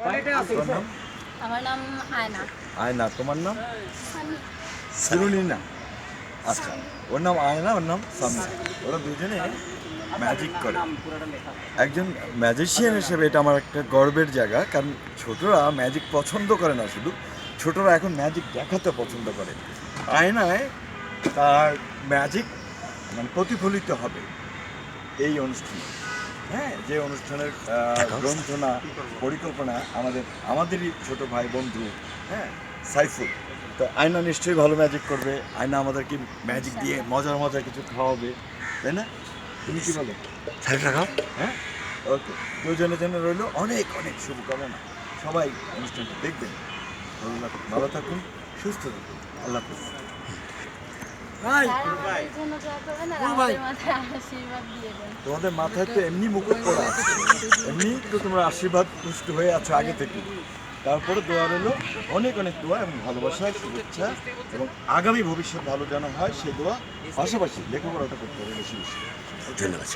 নাম? আমার নাম আয়না। আয়না তোমার নাম? সিরুলিনা আচ্ছা ওর নাম আয়না ওর নাম সামিয়া ওরা দুজনে ম্যাজিক করে। একজন ম্যাজিশিয়ান হিসেবে এটা আমার একটা গর্বের জায়গা কারণ ছোটরা ম্যাজিক পছন্দ করে না শুধু ছোটরা এখন ম্যাজিক দেখাতে পছন্দ করে। আয়নায় তার ম্যাজিক মানে প্রতিফলিত হবে এই অনুষ্ঠানে। হ্যাঁ যে অনুষ্ঠানের গ্রন্থনা পরিকল্পনা আমাদের আমাদেরই ছোট ভাই বন্ধু হ্যাঁ সাইফুল। তো আয়না নিশ্চয়ই ভালো ম্যাজিক করবে। আয়না আমাদেরকে ম্যাজিক দিয়ে মজার মজার কিছু খাওয়াবে। তাই না? তুমি কি বলো? হ্যাঁ? ওকে। দুজনের জন্য রইল অনেক অনেক শুভকামনা। সবাই অনুষ্ঠানটা দেখবেন। ভালো ভালো থাকুন সুস্থ থাকুন। আল্লাহ হাফিজ। তোমাদের মাথায় তো এমনি মুকুট পড়া আছে এমনি তো তোমরা আশীর্বাদ পুষ্ট হয়ে আছো আগে থেকে। তারপরে দোয়া রইল অনেক অনেক দোয়া এবং ভালোবাসা শুভেচ্ছা এবং আগামী ভবিষ্যৎ ভালো যেন হয় সে দোয়া পাশাপাশি লেখাপড়াটা করতে হবে বেশি বেশি। ধন্যবাদ